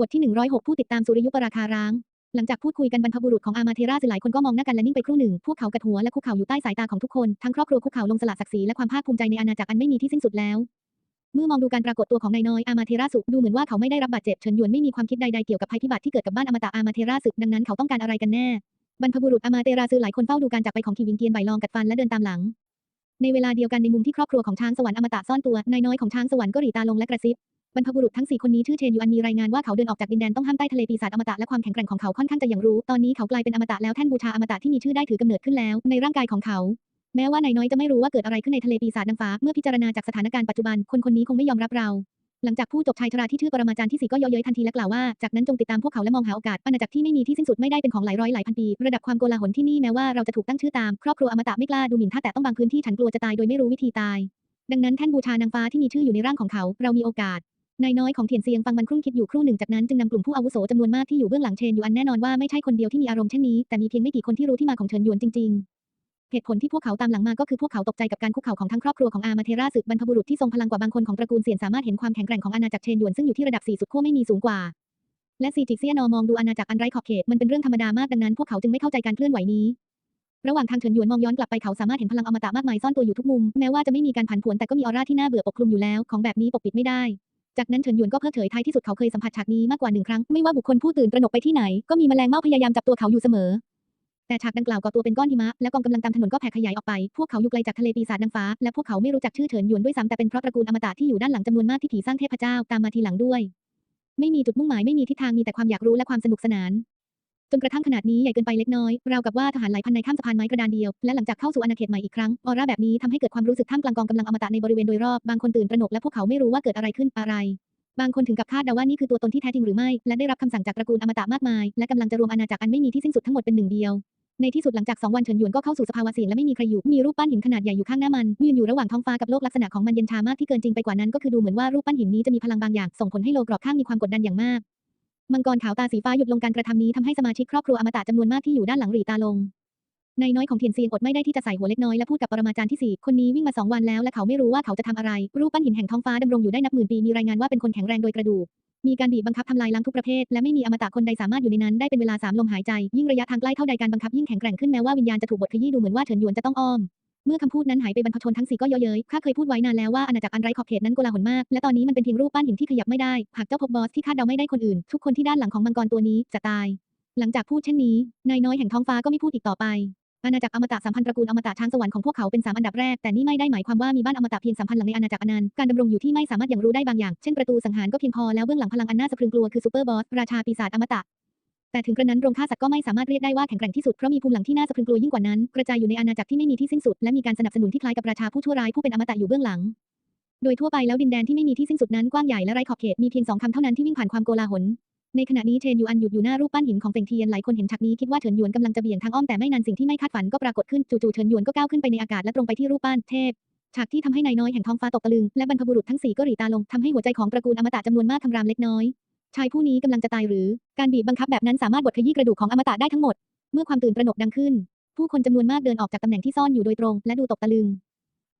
บทที่ 106 ผู้ติดตามสุริยุปราคาร้าง หลังจากพูดคุยกันบรรพบุรุษของอามาเทราสื่อหลายคนก็มองหน้ากันและนิ่งไปครู่หนึ่ง พวกเขากัดหัวและคุกเข่าอยู่ใต้สายตาของทุกคน ทั้งครอบครัวคุกเข่าลงสละศักดิ์ศรีและความภาคภูมิใจในอาณาจักรอันไม่มีที่สิ้นสุดแล้ว เมื่อมองดูการปรากฏตัวของนายน้อยอามาเทราสึดูเหมือนว่าเขาไม่ได้รับบาดเจ็บเฉินหยวนไม่มีความคิดใดๆเกี่ยวกับภัยพิบัติที่เกิดกับบ้านอมตะอามาเทราสึดังนั้นเขาต้องการอะไรกันแน่บรรพบุรุษอามาเทราสหลายคนเฝ้าดูการจากไปของขีวิงเกียนไหวลองกัดฟันและเดินตามหลัง ในเวลาเดียวกันในมุมที่ครอบครัวของช้างสวรรค์อมตะซ่อนตัวนายน้อยของช้างสวรรค์ก็หรี่ตาลงและกระซิบ บรรพบุรุษทั้งสี่คนนี้ชื่อเชนยูอันมีรายงานว่าเขาเดินออกจากดินแดนต้องห้ามใต้ทะเลปีศาจอมตะและความแข็งแกร่งของเขาค่อนข้างจะอย่างรู้ ตอนนี้เขากลายเป็นอมตะแล้วแท่นบูชาอมตะที่มีชื่อได้ถือกำเนิดขึ้นแล้ว ในร่างกายของเขา แม้ว่านายน้อยจะไม่รู้ว่าเกิดอะไรขึ้นในทะเลปีศาจนางฟ้า เมื่อพิจารณาจากสถานการณ์ปัจจุบัน คนคนนี้คงไม่ยอมรับเราหลังจากผู้จบชายชราที่ชื่อปรมาจารย์ที่สี่ก็ย่อเย้ยทันทีและกล่าวว่า จากนั้นจงติดตามพวกเขาและมองหาโอกาสอาณาจักรที่ไม่มีที่สิ้นสุดไม่ได้เป็นของหลายร้อยหลายพันปี ระดับความโกลาหลที่นี่แม้ว่าเราจะถูกตั้งชื่อตาม ครอบครัวอมตะไม่กล้าดูหมิ่นถ้าแต่ต้องบางพื้นที่ฉันกลัวจะตายโดยไม่รู้วิธีตาย ดังนั้นแท่นบูชานางฟ้าที่มีชื่ออยู่ในร่างของเขา เรามีโอกาส นายน้อยของเทียนเซียงฟังมันครุ่นคิดอยู่ครู่หนึ่งจากนั้นจึงนำกลุ่มผู้อาวุโสจำนวนมากที่อยู่เบื้องหลังเชนอยู่อันแน่นอนว่าไม่ใช่คนเดียวที่มีอารมณ์เช่นนี้แต่มีเพียงไม่กี่คนที่รู้ที่มาของเฉินหยวนจริงๆเหตุผลที่พวกเขาตามหลังมาก็คือพวกเขาตกใจกับการคุกเข่าของทั้งครอบครัวของอามาเทราสึกบรรพบุรุษที่ทรงพลังกว่าบางคนของตระกูลเซียนสามารถเห็นความแข็งแกร่งของอาณาจักรเชนหยวนซึ่งอยู่ที่ระดับสี่สุดขั้วไม่มีสูงกว่าและซีจิกเซียนอมองดูอาณาจักรอันไร้ขอบเขตมันเป็นเรื่องธรรมดามากดังนั้นพวกเขาจึงไม่เข้าใจการเคลื่อนไหวนี้ ระหว่างทางเฉินหยวนมองย้อนกลับไปเขาสามารถเห็นพลังอมตะมากมายซ่อนตัวอยู่ทุกมุม แม้ว่าจะไม่มีการผันผวนแต่ก็มีออร่าที่น่าเบื่อปกคลุมอยู่แล้ว ของแบบนี้ปกปิดไม่ได้ จากนั้นเฉินหยวนก็เพิกเฉยท้ายที่สุดเขาเคยสัมผัสฉากนี้มากกว่าหนึ่งครั้ง ไม่ว่าบุคคลผู้ตื่นตระหนกไปที่ไหน ก็มีแมลงเม่าพยายามจับตัวเขาอยู่เสมอ แต่ฉากดังกล่าวก่อตัวเป็นก้อนหิมะ และกองกำลังตามถนนก็แผ่ขยายออกไป พวกเขาอยู่ไกลจากทะเลปีศาจนางฟ้า และพวกเขาไม่รู้จักชื่อเฉินหยวนด้วยซ้ำแต่เป็นเพราะตระกูลอมตะที่อยู่ด้านหลังจำนวนมากที่ผีสร้างเทพเจ้าตามมาทีหลังด้วย ไม่มีจุดมุ่งหมายไม่มีทิศทางมีแต่ความอยากรู้และความสนุกสนาน จนกระทั่งขนาดนี้ใหญ่เกินไปเล็กน้อย ราวกับว่าทหารหลายพันในข้ามสะพานไม้กระดานเดียว และหลังจากเข้าสู่อาณาเขตใหม่อีกครั้ง ออร่าแบบนี้ทำให้เกิดความรู้สึกท่ามกลางกองกำลังอมตะในบริเวณโดยรอบ บางคนตื่นตระหนกและพวกเขาไม่รู้ว่าเกิดอะไรขึ้นอะไร บางคนถึงกับคาดเดาว่านี่คือตัวตนที่แท้จริงหรือไม่ และได้รับคำสั่งจากตระกูลอมตะมากมาย และกำลังจะรวมอาณาจักรอันไม่มีที่สิ้นสุดทั้งหมดเป็นหนึ่งเดียวในที่สุดหลังจากสองวันเฉินหยวนก็เข้าสู่สภาวะเสี่ยงและไม่มีใครอยู่ มีรูปปั้นหินขนาดใหญ่อยู่ข้างหน้ามันยืนอยู่ระหว่างท้องฟ้ากับโลกลักษณะของมันเย็นชามากที่เกินจริงไปกว่านั้นก็คือดูเหมือนว่ารูปปั้นหินนี้จะมีพลังบางอย่างส่งผลให้โลกรอบข้างมีความกดดันอย่างมาก มังกรขาวตาสีฟ้าหยุดลงการกระทำนี้ทำให้สมาชิกครอบครัวอมตะจำนวนมากที่อยู่ด้านหลังหรี่ตาลงนายน้อยของเทียนเซียงอดไม่ได้ที่จะใส่หัวเล็กน้อยและพูดกับปรมาจารย์ที่สี่คนนี้วิ่งมาสองวันแล้วและเขาไม่รู้ว่าเขาจะทำอะไร รูปปั้นหินแห่งท้องฟ้าดำรงอยู่ได้นับหมื่นปีมีรายงานว่าเป็นคนแข็งแรงโดยกระดูกมีการบีบบังคับทำลายล้างทุกประเภท และไม่มีอมตะคนใดสามารถอยู่ในนั้นได้เป็นเวลาสามลมหายใจ ยิ่งระยะทางใกล้เท่าใดการบังคับยิ่งแข็งแกร่งขึ้นแม้ว่าวิญญาณจะถูกบดขยี้ดูเหมือนว่าเฉินหยวนจะต้องอ้อม เมื่อคำพูดนั้นหายไปบรรพชนทั้งสี่ก็เย่อเย้ยข้าเคยพูดไว้นานแล้วว่าอาณาจักรอันไร้ขอบเขตนั้นโกลาหลมาก และตอนนี้มันเป็นเพียงรูปปั้นหินที่ขยับไม่ได้ หากเจ้าพบบอสที่คาดเดาไม่ได้คนอื่น ทุกคนที่ด้านหลังของมังกรตัวนี้จะตาย หลังจากพูดเช่นนี้ นายน้อยแห่งท้องฟ้าก็ไม่พูดอีกต่อไป อาณาจักรอมตะสามพันตระกูลอมตะช้างสวรรค์ของพวกเขาเป็นสามอันดับแรก แต่นี่ไม่ได้หมายความว่ามีบ้านอมตะเพียงสามพันหลังในอาณาจักรอนันต์ การดำรงอยู่ที่ไม่สามารถอย่างรู้ได้บางอย่าง เช่นประตูสังหารก็เพียงพอแล้วเบื้องหลังพลังอันน่าสะพรึงกลัวคือซูเปอร์บอสราชาปีศาจอมตะ แต่ถึงกระนั้นโรงฆ่าสัตว์ก็ไม่สามารถเรียกได้ว่าแข็งแกร่งที่สุดเพราะมีภูมิหลังที่น่าสะพรึงกลัวยิ่งกว่านั้น กระจายอยู่ในอาณาจักรที่ไม่มีที่สิ้นสุดและมีการสนับสนุนที่คล้ายกับราชาผู้ชั่วร้ายผู้เป็นอมตะอยู่เบื้องหลัง โดยทั่วไปแล้วดินแดนที่ไม่มีที่สิ้นสุดนั้นกว้างใหญ่และไร้ขอบเขตมีเพียงสองคำเท่านั้นที่วิ่งผ่านความโกลาหลในขณะนี้เชนยูอันหยุดอยู่หน้ารูปปั้นหินของเต็งเทียนหลายคนเห็นฉากนี้คิดว่าเฉินหยวนกำลังจะเบี่ยงทางอ้อมแต่ไม่นานสิ่งที่ไม่คาดฝันก็ปรากฏขึ้นจู่ๆเฉินหยวนก็ก้าวขึ้นไปในอากาศและตรงไปที่รูปปั้นเทพฉากที่ทำให้นายน้อยแห่งท้องฟ้าตกตะลึงและบรรพบุรุษทั้งสี่ก็หรี่ตาลงทำให้หัวใจของตระกูลอมตะจำนวนมากคำรามเล็กน้อย ชายผู้นี้กำลังจะตายหรือ การบีบบังคับแบบนั้นสามารถบดขยี้กระดูกของอมตะได้ทั้งหมด เมื่อความตื่นตระหนกดังขึ้น ผู้คนจำนวนมากเดินออกจากตำแหน่งที่ซ่อนอยู่โดยตรง และดูตกตะลึง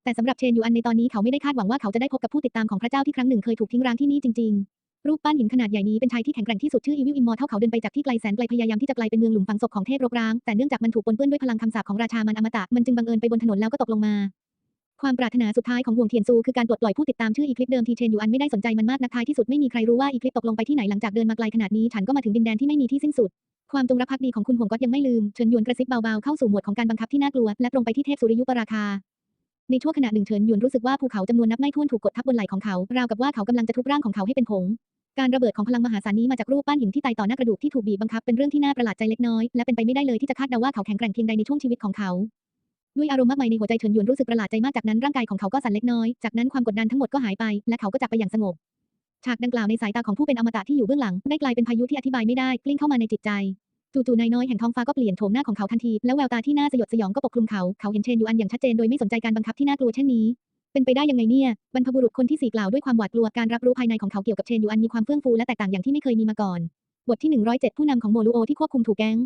แต่สำหรับเชนยูอันในตอนนี้เขาไม่ได้คาดหวังว่าเขาจะได้พบกับผู้ติดตามของพระเจ้าที่ครั้งหนึ่งเคยถูกทิ้งร้างที่นี่จริงๆ รูปปั้นหินขนาดใหญ่นี้เป็นชายที่แข็งแกร่งที่สุดชื่ออีวิลอิมมอร์เท่าเขาเดินไปจากที่ไกลแสนไกลพยายามที่จะกลายเป็นเมืองหลุมฝังศพของเทพรกร้างแต่เนื่องจากมันถูกปนเปื้อนด้วยพลังคำสาปของราชามันอมตะมันจึงบังเอิญไปบนถนนแล้วก็ตกลงมา ความปรารถนาสุดท้ายของห่วงเทียนซูคือการปลดปล่อยผู้ติดตามชื่ออีคลิปเดิมทีเชนยูอันไม่ได้สนใจมันมากนักท้ายที่สุดไม่มีใครรู้ว่าอีคลิปตกลงไปที่ไหนหลังจากเดินมาไกลขนาดนี้ฉันก็มาถึงดินแดนที่ไม่มีที่สิ้นสุด ความจงรักภักดีของคุณห่วงก็ยังไม่ลืมเฉินหยวนกระซิบเบาๆเข้าสู่หมวดของการบังคับที่น่ากลัวและตรงไปที่เทพสุริยุปราคาในช่วงขณะหนึ่งเฉินหยวนรู้สึกว่าภูเขาจำนวนนับไม่ถ้วนถูกกดทับบนไหล่ของเขา ราวกับว่าเขากำลังจะทุบร่างของเขาให้เป็นผง การระเบิดของพลังมหาศาลนี้มาจากรูปปั้นหินที่ตายต่อหน้ากระดูกที่ถูกบีบบังคับเป็นเรื่องที่น่าประหลาดใจเล็กน้อย และเป็นไปไม่ได้เลยที่จะคาดเดาว่าเขาแข็งแกร่งเพียงใดในช่วงชีวิตของเขา ด้วยอารมณ์มากมายในหัวใจเฉินหยวนรู้สึกประหลาดใจมากจากนั้นร่างกายของเขาก็สั่นเล็กน้อย จากนั้นความกดดันทั้งหมดก็หายไป และเขาก็จากไปอย่างสงบ ฉากดังกล่าวในสายตาของผู้เป็นอมตะที่อยู่เบื้องหลัง ได้กลายเป็นพายุที่อธิบายไม่ได้กลิ้งเข้ามาในจิตใจจู่ๆนายน้อยแห่งท้องฟ้าก็เปลี่ยนโฉมหน้าของเขาทันที และแววตาที่น่าสยดสยองก็ปกคลุมเขา เขาเห็นเชนยูอันอย่างชัดเจนโดยไม่สนใจการบังคับที่น่ากลัวเช่นนี้ เป็นไปได้ยังไงเนี่ย บรรพบุรุษคนที่สี่กล่าวด้วยความหวาดกลัว การรับรู้ภายในของเขาเกี่ยวกับเชนยูอันมีความเฟื่องฟูและแตกต่างอย่างที่ไม่เคยมีมาก่อน บทที่ 107 ผู้นำของโมลูโอที่ควบคุมถูกแก๊ง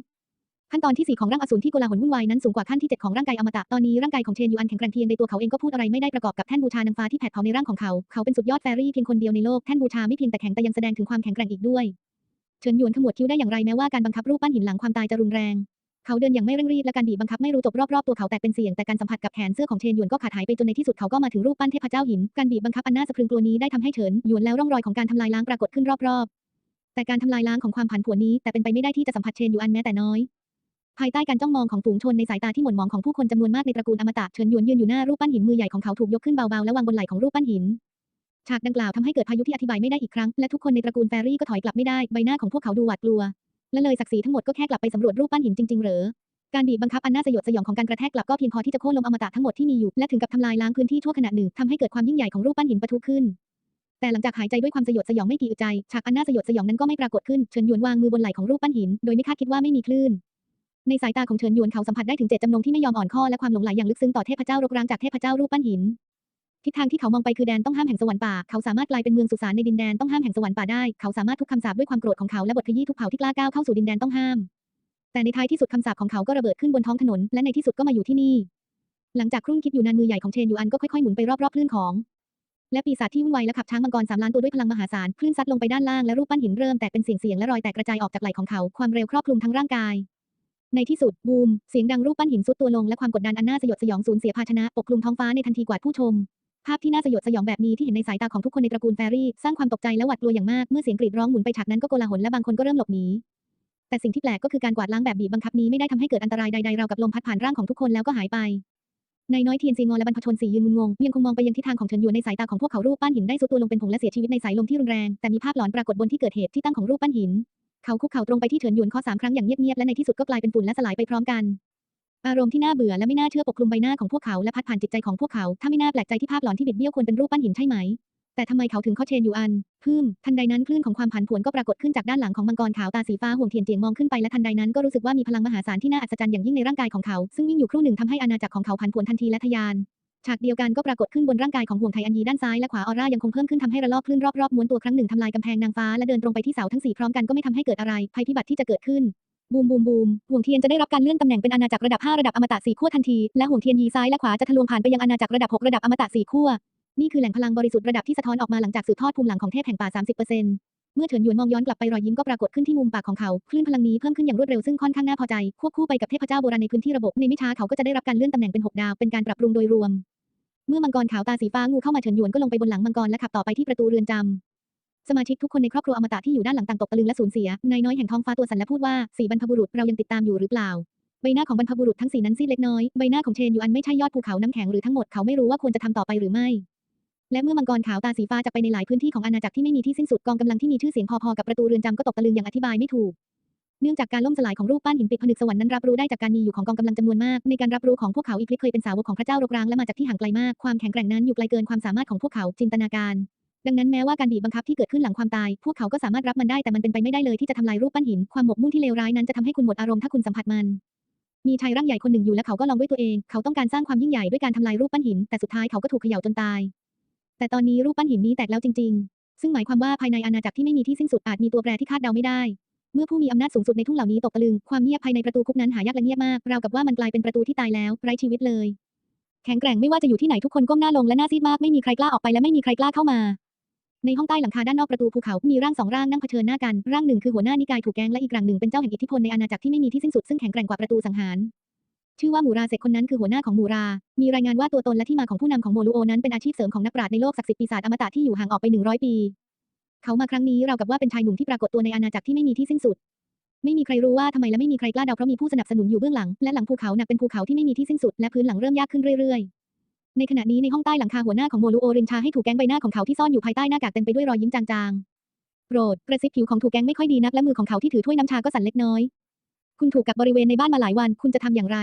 ขั้นตอนที่ 4 ของร่างอสูรที่โกลาหลวุ่นวายนั้นสูงกว่าขั้นที่ 7 ของร่างกายอมตะ ตอนนี้ร่างกายของเชนยูอันแข็งแกร่งเพียงใดตัวเขาเองก็พูดอะไรไม่ได้ประกอบกับแท่นบูชานางฟ้าที่แผดเผาในร่างของเขา เขาเป็นสุดยอดแฟรี่เพียงคนเดียวในโลก แท่นบูชาไม่เพียงแต่แข็งแต่ยังแสดงถึงความแข็งแกร่งอีกด้วย เฉินหยวนขมวดคิ้วได้อย่างไรแม้ว่าการบังคับรูปปั้นหินหลังความตายจะรุนแรง เขาเดินอย่างไม่เร่งรีบและการบีบบังคับไม่รู้จบรอบๆตัวเขาแตกเป็นเสียงแต่การสัมผัสกับแขนเสื้อของเชนหยวนก็ขาดหายไปจนในที่สุดเขาก็มาถึงรูปปั้นเทพเจ้าหิน การบีบบังคับอันน่าสะพรึงกลัวนี้ได้ทำให้เฉินหยวนแล้วร่องรอยของการทำลายล้างปรากฏขึ้นรอบๆแต่การทำลายล้างของความผันผวนนี้แต่เป็นไปไม่ได้ที่จะสัมผัสเชนหยวนแม้แต่น้อย ภายใต้การจ้องมองของฝูงชนในสายตาที่หม่นหมองของผู้คนจำนวนมากในตระกูลอมตะเฉินหยวนยืนอยู่หน้ารูปปั้นหินมือใหญ่ของเขาถูกยกขึ้นเบาๆและวางบนไหล่ของรูปปั้นหินฉากดังกล่าวทำให้เกิดพายุที่อธิบายไม่ได้อีกครั้ง และทุกคนในตระกูลแฟรี่ก็ถอยกลับไม่ได้ใบหน้าของพวกเขาดูหวาดกลัว และเลยศักดิ์ศรีทั้งหมดก็แค่กลับไปสำรวจรูปปั้นหินจริงๆ เหรอ การบีบบังคับอันน่าสยดสยองของการกระแทกกลับก็เพียงพอที่จะโค่นลมอมตะทั้งหมดที่มีอยู่และถึงกับทำลายล้างพื้นที่ทั่วขณะหนึ่งทำให้เกิดความยิ่งใหญ่ของรูปปั้นหินปะทุขึ้น แต่หลังจากหายใจด้วยความสยดสยองไม่กี่อึดใจฉากอันน่าสยดสยองนั้นก็ไม่ปรากฏขึ้นเฉินหยวนวางมือบนไหล่ของรูปปั้นหินโดยไม่คาดคิดว่าไม่มีคลื่น ในสายตาของเฉินหยวนเขาสัมผัสได้ถึงเจตจำนงที่ไม่ยอมอ่อนข้อและความหลงใหลอย่างลึกซึ้งต่อเทพเจ้ารกร้างจากเทพเจ้ารูปปั้นหิน ทิศทางที่เขามองไปคือแดนต้องห้ามแห่งสวรรค์ป่า เขาสามารถกลายเป็นเมืองสุสานในดินแดนต้องห้ามแห่งสวรรค์ป่าได้ เขาสามารถทุกคำสาปด้วยความโกรธของเขาและบทขยี้ทุกเผ่าที่กล้าก้าวเข้าสู่ดินแดนต้องห้าม แต่ในท้ายที่สุดคำสาปของเขาก็ระเบิดขึ้นบนท้องถนน และในที่สุดก็มาอยู่ที่นี่ หลังจากครุ่นคิดอยู่นานมือใหญ่ของเชนยูอันก็ค่อยๆหมุนไปรอบๆคลื่นของและปีศาจที่วุ่นวายและขับช้างมังกรสามล้านตัวด้วยพลังมหาศาลคลื่นซัดลงไปด้านล่างและรูปปั้นหินเริ่มแตกเป็นเสียงๆและรอยแตกกระจายออกจากไหล่ของเขา ความเร็วครอบคลุมทั้งร่างกาย ในที่สุดบูม เสียงดังรูปปั้นหินซุดตัวลงและความกดดันอันน่าสยดสยองสูญเสียภาชนะปกคลุมท้องฟ้าในทันทีกวาดผู้ชม ภาพที่น่าสยดสยองแบบนี้ที่เห็นในสายตาของทุกคนในตระกูลแฟรี่ สร้างความตกใจและหวาดกลัวอย่างมากเมื่อเสียงกรีดร้องหมุนไปฉากนั้นก็โกลาหลและบางคนก็เริ่มหลบหนีแต่สิ่งที่แปลกก็คือการกวาดล้างแบบบีบบังคับนี้ไม่ได้ทำให้เกิดอันตรายใดๆเรากับลมพัดผ่านร่างของทุกคนแล้วก็หายไปนายน้อยเทียนซีงอและบรรพชนสี่ยืนงุนงงยังคงมองไปยังทิศทางของเฉินหยวนในสายตาของพวกเขารูปปั้นหินได้ซุดตัวลงเป็นผงและเสียชีวิตในสายลมที่รุนแรงแต่มีภาพหลอนปรากฏบนที่เกิดเหตุที่ตั้งของรูปปั้นหิน เขาคุกเข่าตรงไปที่เฉินหยวนข้อสามครั้งอย่างเงียบๆและในที่สุดก็กลายเป็นฝุ่นและสลายไปพร้อมกันอารมณ์ที่น่าเบื่อและไม่น่าเชื่อปกคลุมใบหน้าของพวกเขาและพัดผ่านจิตใจของพวกเขาถ้าไม่น่าแปลกใจที่ภาพหลอนที่บิดเบี้ยวควรเป็นรูปปั้นหินใช่ไหม แต่ทำไมเขาถึงข้อเชนอยู่อันพึ่มทันใดนั้นคลื่นของความผันผวนก็ปรากฏขึ้นจากด้านหลังของมังกรขาวตาสีฟ้าห่วงเทียนเจียงมองขึ้นไปและทันใดนั้นก็รู้สึกว่ามีพลังมหาศาลที่น่าอัศจรรย์อย่างยิ่งในร่างกายของเขา ซึ่งวิ่งอยู่ครู่หนึ่งทำให้อาณาจักรของเขาผันผวนทันทีและทะยาน ฉากเดียวกันก็ปรากฏขึ้นบนร่างกายของห่วงไทอันยีด้านซ้ายและขวาออร่ายังคงเพิ่มขึ้นทำให้ระลอกคลื่นรอบๆม้วนตัวครั้งหนึ่งทำลายกำแพงนางฟ้าและเดินตรงไปที่เสาทั้งสี่พร้อมกันก็ไม่ทำให้เกิดอะไรภัยพิบัติที่จะเกิดขึ้นบูมบูมบูมห่วงเทียนจะได้รับการเลื่อนตำแหน่งเป็นอาณาจักรระดับ 5 ระดับอมตะสี่ขั้วทันที และห่วงเทียนยีซ้ายและขวาจะทะลวงผ่านไปยังอาณาจักรระดับ 6 ระดับอมตะสี่ขั้วนี่คือแหล่งพลังบริสุทธิ์ระดับที่สะท้อนออกมาหลังจากสืบทอดภูมิหลังของเทพแห่งป่า 30%เเมื่อเฉินหยวนมองย้อนกลับไปรอยยิ้มก็ปรากฏขึ้นที่มุมปากของเขา คลื่นพลังนี้เพิ่มขึ้นอย่างรวดเร็วซึ่งค่อนข้างน่าพอใจ ควบคู่ไปกับเทพเจ้าโบราณในพื้นที่ระบบ ในไม่ช้าเขาก็จะได้รับการเลื่อนตำแหน่งเป็นหกดาว เป็นการปรับปรุงโดยรวม เมื่อมังกรขาวตาสีฟ้างูเข้ามาเฉินหยวนก็ลงไปบนหลังมังกรและขับต่อไปที่ประตูเรือนจำสมาชิกทุกคนในครอบครัวอมตะที่อยู่ด้านหลังต่างตกตะลึงและสูญเสียนายน้อยแห่งท้องฟ้าตัวสั่นและพูดว่าสีบรรพบุรุษเรายังติดตามอยู่หรือเปล่าใบหน้าของบรรพบุรุษทั้งสี่นั้นซีดเล็กน้อย ใบหน้าของเชนยูอันไม่ใช่ยอดภูเขาน้ำแข็งหรือทั้งหมดเขาไม่รู้ว่าควรจะทำต่อไปหรือไม่ และเมื่อมังกรขาวตาสีฟ้าจะไปในหลายพื้นที่ของอาณาจักรที่ไม่มีที่สิ้นสุดกองกำลังที่มีชื่อเสียงพอๆกับประตูเรือนจำก็ตกตะลึงอย่างอธิบายไม่ถูกเนื่องจากการล่มสลายของรูปปั้นหินปิดผนึกสวรรค์นั้นรับรู้ได้จากการมีอยู่ของกองกำลังจำนวนมาก ในการรับรู้ของพวกเขาอีกลิเคยเป็นสาวกของพระเจ้ารกร้างและมาจากที่ห่างไกลมากความแข็งแกร่งนั้นอยู่ไกลเกินความสามารถของพวกเขาจินตนาการ ดังนั้นแม้ว่าการบีบบังคับที่เกิดขึ้นหลังความตาย พวกเขาก็สามารถรับมันได้แต่มันเป็นไปไม่ได้เลยที่จะทำลายรูปปั้นหินความหมกมุ่นที่เลวร้ายนั้นจะทำให้คุณหมดอารมณ์ถ้าคุณสัมผัสมัน มีชายร่างใหญ่คนหนึ่งอยู่และเขาก็ลองด้วยตัวเอง เขาต้องการสร้างความยิ่งใหญ่ด้วยการทำลายรูปปั้นหินแต่สุดท้ายเขาก็ถูกเขย่าจนตาย แต่ตอนนี้รูปปั้นหินนี้แตกแล้วจริง ๆ ซึ่งหมายความว่าภายในอาณาจักรที่ไม่มีที่สิ้นสุดอาจมีตัวแปรที่คาดเดาไม่ได้ เมื่อผู้มีอำนาจสูงสุดในทุ่งเหล่านี้ตกตะลึง ความเงียบภายในประตูคุกนั้นหายากและเงียบมาก ราวกับว่ามันกลายเป็นประตูที่ตายแล้วไร้ชีวิตเลย แข็งแกร่งไม่ว่าจะอยู่ที่ไหนทุกคนก้มหน้าลงและหน้าซีดมากไม่มีใครกล้าออกไปและไม่มีใครกล้าเข้ามา ในห้องใต้หลังคาด้านนอกประตูภูเขา มีร่างสองร่างนั่งเผชิญหน้ากัน ร่างหนึ่งคือหัวหน้านิกายถูกแกงและอีกร่างหนึ่งเป็นเจ้าแห่งอิทธิพลในอาณาจักรที่ไม่มีที่สิ้นสุดซึ่งแข็งแกร่งกว่าประตูสังหาร ชื่อว่าหมูราเซกคนนั้นคือหัวหน้าของหมูรา มีรายงานว่าตัวตนและที่มาของผู้นำของโมลูโอนั้นเป็นอาชีพเสริมของนักปราชญ์ในโลกศักดิ์สิทธิ์ปีศาจอมตะที่อยู่ห่างออกไป 100 ปี เขามาครั้งนี้เรากับว่าเป็นชายหนุ่มที่ปรากฏตัวในอาณาจักรที่ไม่มีที่สิ้นสุด ไม่มีใครรู้ว่าทำไมและไม่มีใครกล้าเดาเพราะมีผู้สนับสนุนอยู่เบื้องหลัง และหลังภูเขาหนักเป็นภูเขาที่ไม่มีที่สิ้นสุดและพื้นหลังเริ่มยากขึ้นเรื่อยๆ ในขณะนี้ในห้องใต้หลังคาหัวหน้าของโมลูโอรินชาให้ถูกแก๊งใบหน้าของเขาที่ซ่อนอยู่ภายใต้หน้ากากเต็มไปด้วยรอยยิ้มจางๆโปรดกระซิบผิวของถูกแก๊งไม่ค่อยดีนักและมือของเขาที่ถือถ้วยน้ำชาก็สั่นเล็กน้อยคุณถูกกักบริเวณในบ้านมาหลายวัน คุณจะทำอย่างไร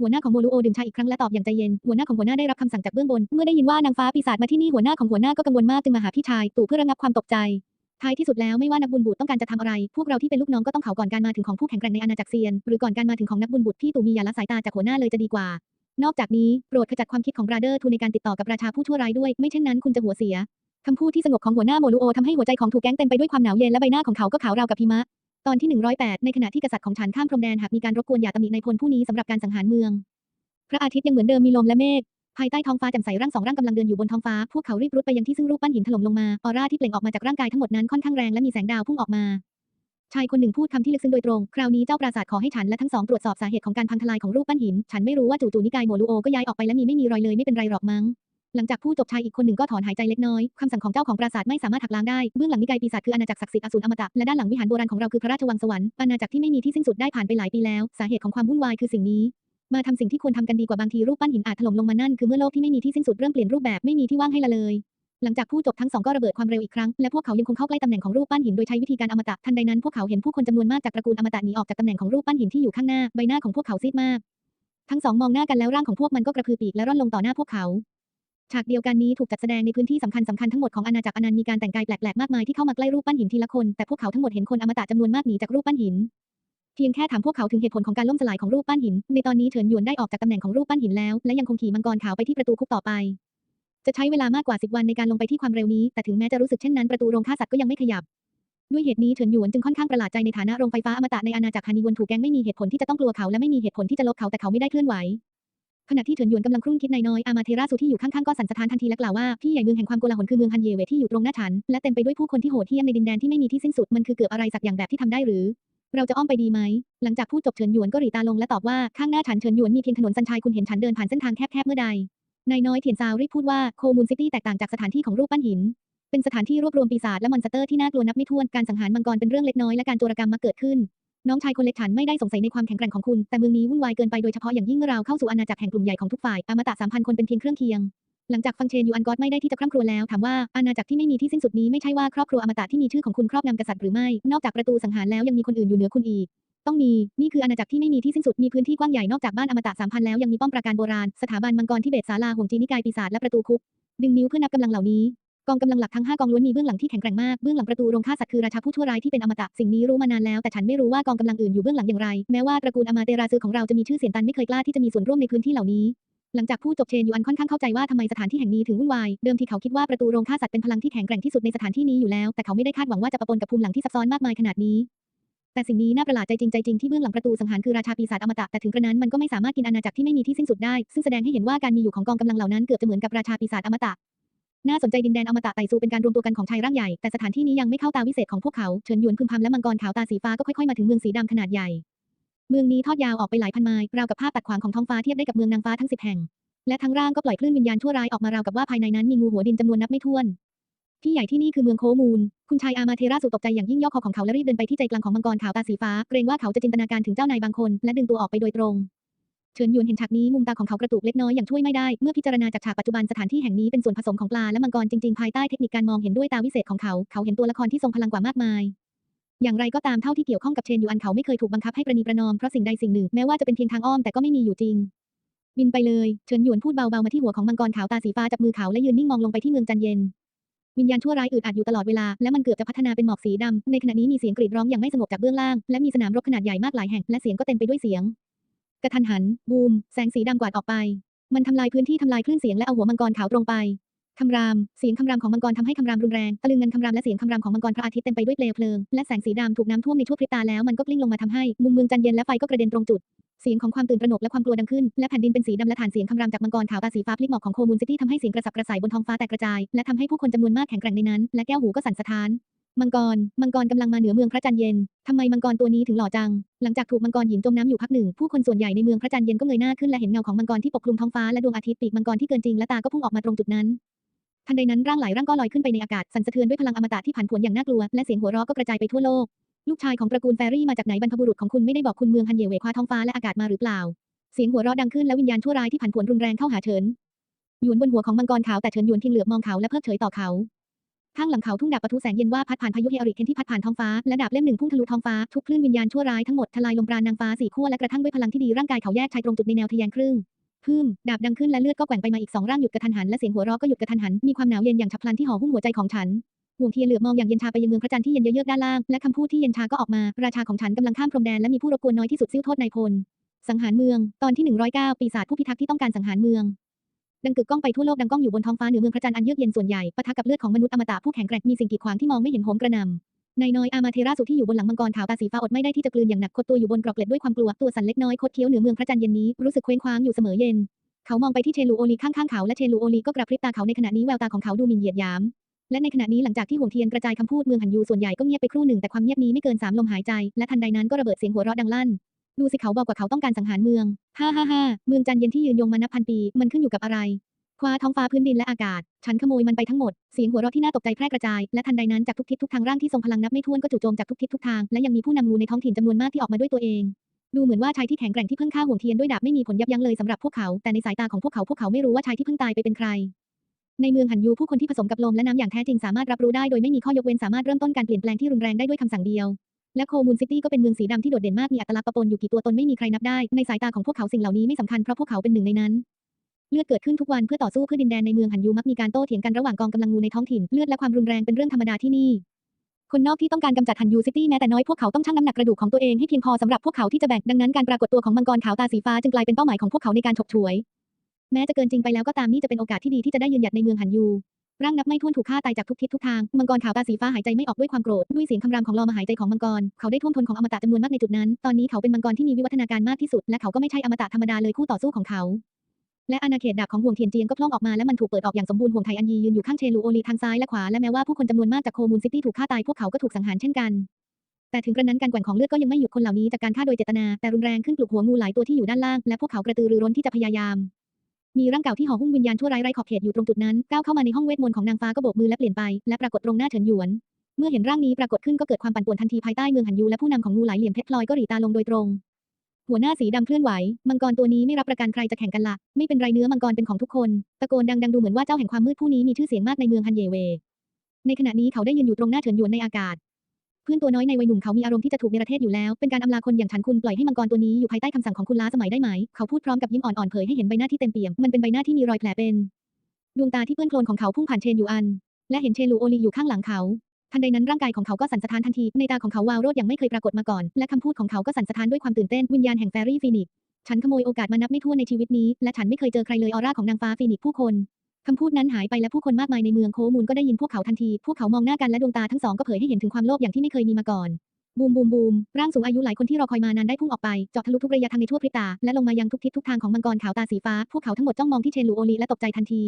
หัวหน้าของโมลูโอดื่มชาอีกครั้งและตอบอย่างใจเย็น หัวหน้าของหัวหน้าได้รับคำสั่งจากเบื้องบน เมื่อได้ยินว่านางฟ้าปีศาจมาที่นี่หัวหน้าของหัวหน้าก็กังวลมากจึงมาหาพี่ชายตู่เพื่อระงับความตกใจท้ายที่สุดแล้วไม่ว่านักบุญบุตรต้องการจะทำอะไร พวกเราที่เป็นลูกน้องก็ต้องเขาก่อนการมาถึงของผู้แข็งแกร่งในอาณาจักรเซียน หรือก่อนการมาถึงของนักบุญบุตรพี่ตู่มียาละสายตาจากหัวหน้าเลยจะดีกว่า นอกจากนี้โปรดขจัดความคิดของบราเดอร์ทูในการติดต่อกับราชาผู้ชั่วร้ายด้วย ไม่เช่นนั้นคุณจะหัวเสียคำพูดที่สงบของหัวหน้าโมลูโอทำให้หัวใจของถูกแก๊งเต็มไปด้วยความหนาวเย็นและใบหน้าของเขาก็ขาวราวกับหิมะ ตอนที่ 108 ในขณะที่กษัตริย์ของฉันข้ามพรมแดนหากมีการรบกวนอย่าตำหนิในพลผู้นี้สำหรับการสังหารเมือง พระอาทิตย์ยังเหมือนเดิมมีลมและเมฆภายใต้ท้องฟ้าแจ่มใสร่างสองร่างกำลังเดินอยู่บนท้องฟ้า พวกเขารีบรุดไปยังที่ซึ่งรูปปั้นหินถล่มลงมา ออร่าที่เปล่งออกมาจากร่างกายทั้งหมดนั้นค่อนข้างแรงและมีแสงดาวพุ่งออกมา ชายคนหนึ่งพูดคำที่ลึกซึ้งโดยตรง คราวนี้เจ้าปราสาทขอให้ฉันและทั้งสองตรวจสอบสาเหตุของการพังทลายของรูปปั้นหิน ฉันไม่รู้ว่าจู่ๆนิกายโมลูโอก็ย้ายออกไปและมีไม่มีรอยเลยไม่เป็นไรหรอกมั้ง หลังจากพูดจบชายอีกคนหนึ่งก็ถอนหายใจเล็กน้อยคำสั่งของเจ้าของปราสาทไม่สามารถหักล้างได้เบื้องหลังนิกายปีศาจคืออาณาจักรศักดิ์สิทธิ์อสูรอมตะและด้านหลังวิหารโบราณของเราคือพระราชวังสวรรค์อาณาจักรที่ไม่มีที่สิ้นสุดได้ผ่านไปหลายปีแล้วสาเหตุของความวุ่นวายคือสิ่งนี้มาทำสิ่งที่ควรทำกันดีกว่าบางทีรูปปั้นหินอาจถล่มลงมานั่นคือเมื่อโลกที่ไม่มีที่สิ้นสุดเริ่มเปลี่ยนรูปแบบไม่มีที่ว่างให้ละเลย หลังจากพูดจบทั้งสองก็ระเบิดความเร็วอีกครั้งและพวกเขายังคงเข้าใกล้ตำแหน่งของรูปปั้นหินโดยใช้วิธีการอมตะทันใดนั้นพวกเขาเห็นผู้คนจำนวนมากจากตระกูลอมตะหนีออกจากตำแหน่งของรูปปั้นหินที่อยู่ข้างหน้าใบหน้าของพวกเขาซีดมาก ทั้งสองมองหน้ากันแล้วร่างของพวกมันก็กระพือปีกและร่อนลงต่อหน้าพวกเขา ฉากเดียวกันนี้ถูกจัดแสดงในพื้นที่สำคัญสำคัญทั้งหมดของอาณาจักรอนันต์มีการแต่งกายแปลกๆมากมายที่เข้ามาใกล้รูปปั้นหินทีละคนแต่พวกเขาทั้งหมดเห็นคนอมตะจำนวนมากหนีจากรูปปั้นหิน เพียงแค่ถามพวกเขาถึงเหตุผลของการล่มสลายของรูปปั้นหิน ในตอนนี้เฉินหยวนได้ออกจากตำแหน่งของรูปปั้นหินแล้ว และยังคงขี่มังกรขาวไปที่ประตูคุกต่อไป จะใช้เวลามากกว่า 10 วันในการลงไปที่ความเร็วนี้ แต่ถึงแม้จะรู้สึกเช่นนั้นประตูโรงฆ่าสัตว์ก็ยังไม่ขยับ ด้วยเหตุนี้เฉินหยวนจึงค่อนข้างประหลาดใจในฐานะโรงไฟฟ้าอมตะในอาณาจักรฮานีวนถูกแกงไม่มีเหตุผลที่จะต้องกลัวเขาและไม่มีเหตุผลที่จะลบเขาแต่เขาไม่ได้เคลื่อนไหว ขณะที่เฉินหยวนกำลังครุ่นคิดในน้อยอามาเทราสุที่อยู่ข้างๆก็สั่นสะท้านทันทีและกล่าวว่าพี่ใหญ่เมืองแห่งความโกลาหลคือเมืองฮันเยเวที่อยู่ตรงหน้าฉันและเต็มไปด้วยผู้คนที่โหดเหี้ยมในดินแดนที่ไม่มีที่สิ้นสุดมันคือเกือบอะไรสักอย่างแบบที่ทำได้หรือ เราจะอ้อมไปดีไหม หลังจากพูดจบเฉินหยวนก็หรีตาลงและตอบว่าข้างหน้าฉันเฉินหยวนมีเพียงถนนสันชายคุณเห็นฉันเดินผ่านเส้นทางแคบๆเมื่อใดนายน้อยเถียนซาวรีบพูดว่าโคมูนซิตี้แตกต่างจากสถานที่ของรูปปั้นหิน เป็นสถานที่รวบรวมปีศาจและมอนสเตอร์ที่น่ากลัวนับไม่ถ้วนการสังหารมังกรเป็นเรื่องเล็กน้อยและการโจรกรรมมาเกิดขึ้น น้องชายคนเล็กฉันไม่ได้สงสัยในความแข็งแกร่งของคุณ แต่เมืองนี้วุ่นวายเกินไปโดยเฉพาะอย่างยิ่งเมื่อเราเข้าสู่อาณาจักรแห่งกลุ่มใหญ่ของทุกฝ่าย อมตะสามพันคนเป็นเพียงเครื่องเคียง หลังจากฟังเชนยูอันกอตไม่ได้ที่จะคร่ำครวญแล้วถามว่าอาณาจักรที่ไม่มีที่สิ้นสุดนี้ไม่ใช่ว่าครอบครัวอมตะที่มีชื่อของคุณครอบงำกษัตริย์หรือไม่ นอกจากประตูสังหารแล้วยังมีคนอื่นอยู่เหนือคุณอีกต้องมี นี่คืออาณาจักรที่ไม่มีที่สิ้นสุด มีพื้นที่กว้างใหญ่นอกจากบ้านอมตะสามพันแล้วยังมีป้อมปราการโบราณ สถาบันมังกรที่เบตศาลาห่วงจีนิกายปีศาจและประตูคุก ดึงนิ้วเพื่อนับกำลังเหล่านี้ กองกำลังหลักทั้ง 5 กองล้วนมีเบื้องหลังที่แข็งแกร่งมาก เบื้องหลังประตูโรงฆ่าสัตว์คือราชาผู้ชั่วร้ายที่เป็นอมตะ สิ่งนี้รู้มานานแล้วแต่ฉันไม่รู้ว่ากองกำลังอื่นอยู่เบื้องหลังอย่างไร แม้ว่าตระกูลอมาเตราซือของเราจะมีชื่อเสียงตันไม่เคยกล้าที่จะมีส่วนร่วมในพื้นที่เหล่านี้ หลังจากพูดจบเชนยูอันค่อนข้างเข้าใจว่าทำไมสถานที่แห่งนี้ถึงวุ่นวาย เดิมทีเขาคิดว่าประตูโรงฆ่าสัตว์เป็นพลังที่แข็งแกร่งที่สุดในสถานที่นี้อยู่แล้ว แต่เขาไม่ได้คาดหวังว่าจะปะปนกับภูมิหลังที่ซับซ้อนมากมายขนาดนี้แต่สิ่งนี้น่าประหลาดใจจริงใจจริงที่เบื้องหลังประตูสังหารคือราชาปีศาจอมตะแต่ถึงกระนั้นมันก็ไม่สามารถกินอาณาจักรที่ไม่มีที่สิ้นสุดได้ ซึ่งแสดงให้เห็นว่าการมีอยู่ของกองกำลังเหล่านั้นเกือบจะเหมือนกับราชาปีศาจอมตะ น่าสนใจดินแดนอมตะไต่ซูเป็นการรวมตัวกันของชายร่างใหญ่ แต่สถานที่นี้ยังไม่เข้าตาวิเศษของพวกเขา เฉินหยวนพึมพำและมังกรขาวตาสีฟ้าก็ค่อยๆมาถึงเมืองสีดำขนาดใหญ่ เมืองนี้ทอดยาวออกไปหลายพันไมล์ราวกับภาพตัดขวางของท้องฟ้าเทียบได้กับเมืองนางฟ้าทั้งสิบแห่ง และทั้งร่างก็ปล่อยคลื่นวิญญาณชั่วร้ายออกมาราวกับว่าภายในนั้นมีงูหัวดินจำนวนนับไม่ถ้วนที่ใหญ่ที่นี่คือเมืองโคมูล คุณชายอามาเทราสุตกใจอย่างยิ่งย่อคอของเขาและรีบเดินไปที่ใจกลางของมังกรขาวตาสีฟ้า เกรงว่าเขาจะจินตนาการถึงเจ้านายบางคน และดึงตัวออกไปโดยตรง ฉินหยวนเห็นฉากนี้มุมตาของเขากระตุกเล็กน้อยอย่างช่วยไม่ได้ เมื่อพิจารณาจากฉากปัจจุบันสถานที่แห่งนี้เป็นส่วนผสมของปลาและมังกรจริงๆ ภายใต้เทคนิคการมองเห็นด้วยตาวิเศษของเขา เขาเห็นตัวละครที่ทรงพลังกว่ามากมาย อย่างไรก็ตามเท่าที่เกี่ยวข้องกับเชนยูอันเขาไม่เคยถูกบังคับให้ประนีประนอมเพราะสิ่งใดสิ่งหนึ่งแม้ว่าจะเป็นเพียงทางอ้อมแต่ก็ไม่มีอยู่จริงบินไปเลยเฉินหยวนพูดเบาๆมาที่หัวของมังกรขาวตาสีฟ้าจับมือเขาและยืนนิ่งมองลงไปที่เมืองจันเย็นวิญญาณชั่วร้ายอึดอัดอยู่ตลอดเวลา และมันเกือบจะพัฒนาเป็นหมอกสีดำ ในขณะนี้มีเสียงกรีดร้องอย่างไม่สงบจากเบื้องล่าง และมีสนามรบขนาดใหญ่มากหลายแห่ง และเสียงก็เต็มไปด้วยเสียง กระทันหัน บูม แสงสีดำกวาดออกไป มันทำลายพื้นที่ทำลายคลื่นเสียงและเอาหัวมังกรขาวตรงไปคำราม เสียงคำรามของมังกรทำให้คำรามรุนแรงตะลึงเงินคำรามและเสียงคำรามของมังกรพระอาทิตย์เต็มไปด้วยเปลวเพลิงและแสงสีดำถูกน้ำท่วมในชั่วพริบตาแล้วมันก็กลิ้งลงมาทำให้มุมเมืองจันเย็นและไฟก็กระเด็นตรงจุดเสียงของความตื่นตระหนกและความกลัวดังขึ้น และแผ่นดินเป็นสีดำและฐานเสียงคำรามจากมังกรขาวตาสีฟ้าพลิกหมอกของโคมูนซิตี้ทำให้เสียงกระสับกระส่ายบนท้องฟ้าแตกกระจาย และทำให้ผู้คนจำนวนมากแข็งแกร่งในนั้น และแก้วหูก็สั่นสะท้าน มังกร มังกรกำลังมาเหนือเมืองพระจันทร์เย็น ทำไมมังกรตัวนี้ถึงหล่อจัง หลังจากถูกมังกรหญิงจมน้ำอยู่พักหนึ่ง ผู้คนส่วนใหญ่ในเมืองพระจันทร์เย็นก็เงยหน้าขึ้นและเห็นเงาของมังกรที่ปกคลุมท้องฟ้าและดวงอาทิตย์ปีกมังกรที่เกินจริงและตาก็พุ่งออกมาตรงจุดนั้น ทันใดนั้นร่างหลายร่างก็ลอยขึ้นไปในอากาศสั่นสะเทือนด้วยพลังอมตะที่ผันผวนอย่างน่ากลัวและเสียงหัวเราะก็กระจายไปทั่วโลก ลูกชายของตระกูลแฟรี่มาจากไหนบรรพบุรุษของคุณไม่ได้บอกคุณเมืองฮันเยเวคว้าท้องฟ้าและอากาศมาหรือเปล่า เสียงหัวเราะดังขึ้นและวิญญาณชั่วร้ายที่ผันผวนรุนแรงเข้าหาเฉินหยวนบนหัวของมังกรขาวแต่เฉินหยวนเพียงเหลือบมองเขาและเพิกเฉยต่อเขา ข้างหลังเขาทุ่งดาบปะทุแสงเย็นว่าพัดผ่านพายุเฮอริเคนที่พัดผ่านท้องฟ้าและดาบเล่มหนึ่งพุ่งทะลุท้องฟ้าทุกคลื่นวิญญาณชั่วร้ายทั้งหมดทลายลมปราณนางฟ้าสี่ขั้วและกระทั่งด้วยพลังที่ดีร่างกายเขาแยกชายตรงจุดในแนวทะแยงครึ่งพึ่มดาบดังขึ้นและเลือดก็แกว่งไปมาอีกสองร่างหยุดกระทันหันและเสียงหัวเราะก็หยุดกระทันหันมีความหนาวเย็นอย่างฉับพลันที่ห่อหุ้มหัวใจของฉันห่วงเทียนเหลือบมองอย่างเย็นชาไปยังเมืองพระจันทร์ที่เย็นเยือกด้านล่างและคำพูดที่เย็นชาก็ออกมา ราชาของฉันกำลังข้ามพรมแดนและมีผู้รบกวนน้อยที่สุดซิ้วโทษนายพล สังหารเมือง ตอนที่ 109 ปีศาจผู้พิทักษ์ที่ต้องการสังหารเมือง ดังกึกก้องไปทั่วโลกดังก้องอยู่บนท้องฟ้าเหนือเมืองพระจันทร์อันเยือกเย็นส่วนใหญ่ปะทะกับเลือดของมนุษย์อมตะผู้แข็งแกร่งมีสิ่งกีดขวางที่มองไม่เห็นโหมกระหน่ำนายน้อยอามาเทราสุที่อยู่บนหลังมังกรขาวตาสีฟ้าอดไม่ได้ที่จะกลืนอย่างหนักคดตัวอยู่บนกรอกเกล็ดด้วยความกลัวตัวสั่นเล็กน้อยคดเคี้ยวเหนือเมืองพระจันทร์เย็นนี้รู้สึกเคว้งคว้างอยู่เสมอเย็นเขามองไปที่เชลูโอลีข้างๆเขาและเชลูโอลีก็กระพริบตาเขาในขณะนี้แววตาของเขาดูหมิ่นเหยียดหยามและในขณะนี้หลังจากที่ห่วงเทียนกระจายคำพูดเมืองหันยูส่วนใหญ่ก็เงียบไปครู่หนึ่งแต่ความเงียบนี้ไม่เกินสามลมหายใจและทันใดนั้นก็ระเบิดเสียงหัวเราะดังลั่น ดูสิเขาบอกว่าเขาต้องการสังหารเมือง ฮ่าฮ่าฮ่าเมืองจันเย็นที่ยืนยงมานับพันปี มันขึ้นอยู่กับอะไร คว้าท้องฟ้าพื้นดินและอากาศ ฉันขโมยมันไปทั้งหมด เสียงหัวเราะที่น่าตกใจแพร่กระจาย และทันใดนั้นจากทุกทิศทุกทางร่างที่ทรงพลังนับไม่ถ้วนก็จู่โจมจากทุกทิศทุกทาง และยังมีผู้นำงูในท้องถิ่นจำนวนมากที่ออกมาด้วยตัวเอง ดูเหมือนว่าชายที่แข็งแกร่งที่เพิ่งฆ่าห่วงเทียนด้วยดาบไม่มีผลยับยั้งเลยสำหรับพวกเขา แต่ในสายตาของพวกเขาพวกเขาไม่รู้ว่าชายที่เพิ่งตายไปเป็นใครในเมืองหันยูผู้คนที่ผสมกับลมและน้ำอย่างแท้จริงสามารถรับรู้ได้โดยไม่มีข้อยกเว้นสามารถเริ่มต้นการเปลี่ยนแปลงที่รุนแรงได้ด้วยคำสั่งเดียว และโคมูนซิตี้ก็เป็นเมืองสีดำที่โดดเด่นมากมีอัตลักษณ์ปะปนอยู่กี่ตัวตนไม่มีใครนับได้ ในสายตาของพวกเขาสิ่งเหล่านี้ไม่สำคัญเพราะพวกเขาเป็นหนึ่งในนั้น เลือดเกิดขึ้นทุกวันเพื่อต่อสู้เพื่อดินแดนในเมืองหันยูมักมีการโต้เถียงกันระหว่างกองกำลังงูในท้องถิ่นเลือดและความรุนแรงเป็นเรื่องธรรมดาที่นี่ คนนอกที่ต้องการกำจัดฮันยูซิตี้แม้แต่น้อยพวกเขาต้องชั่งน้ำหนักกระดูกของตัวเองให้เพียงพอสำหรับพวกเขาที่จะแบกดังนั้นการปรากฏตัวของมังกรขาวตาสีฟ้าจึงกลายเป็นเป้าหมายของพวกเขาในการฉกฉวย แม้จะเกินจริงไปแล้วก็ตามนี่จะเป็นโอกาสที่ดีที่จะได้ยืนหยัดในเมืองหันยู ร่างนับไม่ถ้วนถูกฆ่าตายจากทุกทิศทุกทาง มังกรขาวตาสีฟ้าหายใจไม่ออกด้วยความโกรธ ด้วยเสียงคำรามของลอมาหายใจของมังกร เขาได้ท่วมทนของอมตะจำนวนมากในจุดนั้น ตอนนี้เขาเป็นมังกรที่มีวิวัฒนาการมากที่สุด และเขาก็ไม่ใช่อมตะธรรมดาเลยคู่ต่อสู้ของเขาและอาณาเขตดาบของห่วงเทียนเจียงก็พล่องออกมาและมันถูกเปิดออกอย่างสมบูรณ์ห่วงไทอันยียืนอยู่ข้างเชลูโอลีทางซ้ายและขวาและแม้ว่าผู้คนจำนวนมากจากโคมูนซิตี้ถูกฆ่าตายพวกเขาก็ถูกสังหารเช่นกัน แต่ถึงกระนั้นการแกว่งของเลือดก็ยังไม่หยุดคนเหล่านี้จากการฆ่าโดยเจตนาแต่รุนแรงขึ้นปลุกหัวงูหลายตัวที่อยู่ด้านล่างและพวกเขากระตือรือร้นที่จะพยายาม มีร่างเก่าที่ห่อหุ้มวิญญาณชั่วร้ายไร้ขอบเขตอยู่ตรงจุดนั้น ก้าวเข้ามาในห้องเวทมนต์ของนางฟ้าก็โบกมือและเปลี่ยนไป และปรากฏตรงหน้าเฉินหยวน เมื่อเห็นร่างนี้ปรากฏขึ้นก็เกิดความปั่นป่วนทันทีภายใต้เมืองหันยูและผู้นำของงูหลายเหลี่ยมเพชรพลอยก็หรีตาลงโดยตรง หัวหน้าสีดำเคลื่อนไหว มังกรตัวนี้ไม่รับประกันใครจะแข่งกันละไม่เป็นไรเนื้อมังกรเป็นของทุกคน ตะโกนดังๆดูเหมือนว่าเจ้าแห่งความมืดผู้นี้มีชื่อเสียงมากในเมืองฮันเยเว ในขณะนี้เขาได้ยืนอยู่ตรงหน้าเฉินหยวนในอากาศ พื่อนตัวน้อยในวัยหนุ่มเขามีอารมณ์ที่จะถูกในประเทศอยู่แล้ว เป็นการอำลาคนอย่างฉันคุณปล่อยให้มังกรตัวนี้อยู่ภายใต้คำสั่งของคุณล้าสมัยได้ไหม เขาพูดพร้อมกับยิ้มอ่อนๆเผยให้เห็นใบหน้าที่เต็มเปี่ยม มันเป็นใบหน้าที่มีรอยแผลเป็น ดวงตาที่เปื้อนโคลนของเขาพุ่งผ่านเชนยูอัน และเห็นเชลูโอลีอยู่ข้างหลังเขาทันใดนั้นร่างกายของเขาก็สั่นสะท้านทันที ในตาของเขาวาวโรดอย่างไม่เคยปรากฏมาก่อน และคำพูดของเขาก็สั่นสะท้านด้วยความตื่นเต้นวิญญาณแห่งแฟรี่ฟีนิกฉันขโมยโอกาสมานับไม่ถ้วนในชีวิตนี้ และฉันไม่เคยเจอใครเลยออร่าของนางฟ้าฟีนิกผู้คน คำพูดนั้นหายไปและผู้คนมากมายในเมืองโคมูลก็ได้ยินพวกเขาทันที พวกเขามองหน้ากันและดวงตาทั้งสองก็เผยให้เห็นถึงความโลภอย่างที่ไม่เคยมีมาก่อน บูมบูมบูม ร่างสูงอายุหลายคนที่รอคอยมานานได้พุ่งออกไป เจาะทะลุทุกระยะทางในทั่วพริบตา และลงมายังทุกทิศทุกทางของมังกรขาวตาสีฟ้า พวกเขาทั้งหมดจ้องมองที่เชนลูโอลีและตกใจทันที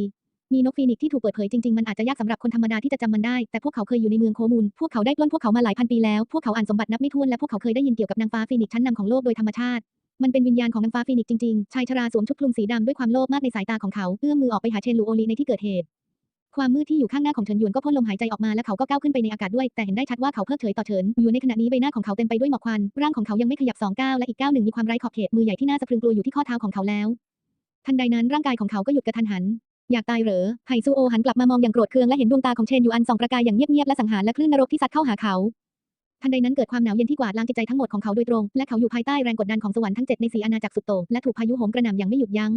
มีนกฟีนิกซ์ที่ถูกเปิดเผยจริงๆ มันอาจจะยากสำหรับคนธรรมดาที่จะจำมันได้ แต่พวกเขาเคยอยู่ในเมืองโคมูล พวกเขาได้ปล้นพวกเขามาหลายพันปีแล้ว พวกเขาอ่านสมบัตินับไม่ถ้วนและพวกเขาเคยได้ยินเกี่ยวกับนางฟ้าฟีนิกซ์ชั้นนำของโลกโดยธรรมชาติ มันเป็นวิญญาณของนางฟ้าฟีนิกซ์จริงๆ ชายชราสวมชุดคลุมสีดำด้วยความโลภมากในสายตาของเขา เอื้อมมือออกไปหาเชนลูโอลีในที่เกิดเหตุ ความมืดที่อยู่ข้างหน้าของเฉินหยวนก็พ่นลมหายใจออกมาและเขาก็ก้าวขึ้นไปในอากาศด้วย แต่เห็นได้ชัดว่าเขาเพิกเฉยต่อเฉินอยู่ในขณะนี้ใบหน้าของเขาเต็มไปด้วยหมอกควัน ร่างของเขายังไม่ขยับสองก้าวและอีกก้าวหนึ่งมีความไร้ขอบเขต มือใหญ่ที่น่าสะพรึงกลัวอยู่ที่ข้อเท้าของเขาแล้ว ทันใดนั้นร่างกายของเขาก็หยุดกระทันหันอยากตายเหรอไห่ซูโอหันกลับมามองอย่างโกรธเคืองและเห็นดวงตาของเชนยูอันส่องประกายอย่างเงียบๆและสังหารและคลื่นนรกที่ซัดเข้าหาเขา ทันใดนั้นเกิดความหนาวเย็นที่กวาดล้างจิตใจทั้งหมดของเขาโดยตรง และเขาอยู่ภายใต้แรงกดดันของสวรรค์ทั้งเจ็ดในสีอาณาจักรสุดโต่งและถูกพายุโหมกระหน่ำอย่างไม่หยุดยั้ง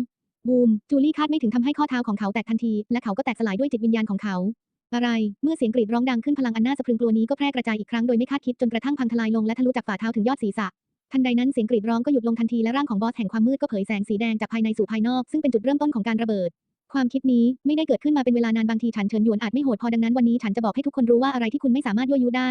บูม จูลี่คาดไม่ถึงทำให้ข้อเท้าของเขาแตกทันที และเขาก็แตกสลายด้วยจิตวิญญาณของเขา อะไร เมื่อเสียงกรีดร้องดังขึ้นพลังอันน่าสะพรึงกลัวนี้ก็แพร่กระจายอีกครั้งโดยไม่คาดคิดจนกระทั่งพังทลายลงและทะลุจากฝ่าเท้าถึงยอดศีรษะทันใดนั้นเสียงกรีดร้องก็หยุดลงทันทีและร่างของบอสแห่งความมืดก็เผยแสงสีแดงจากภายในสู่ภายนอก ซึ่งเป็นจุดเริ่มต้นของการระเบิด ความคิดนี้ไม่ได้เกิดขึ้นมาเป็นเวลานานบางทีฉันเฉินหยวนอาจไม่โหดพอดังนั้นวันนี้ฉันจะบอกให้ทุกคนรู้ว่าอะไรที่คุณไม่สามารถยั่วยุได้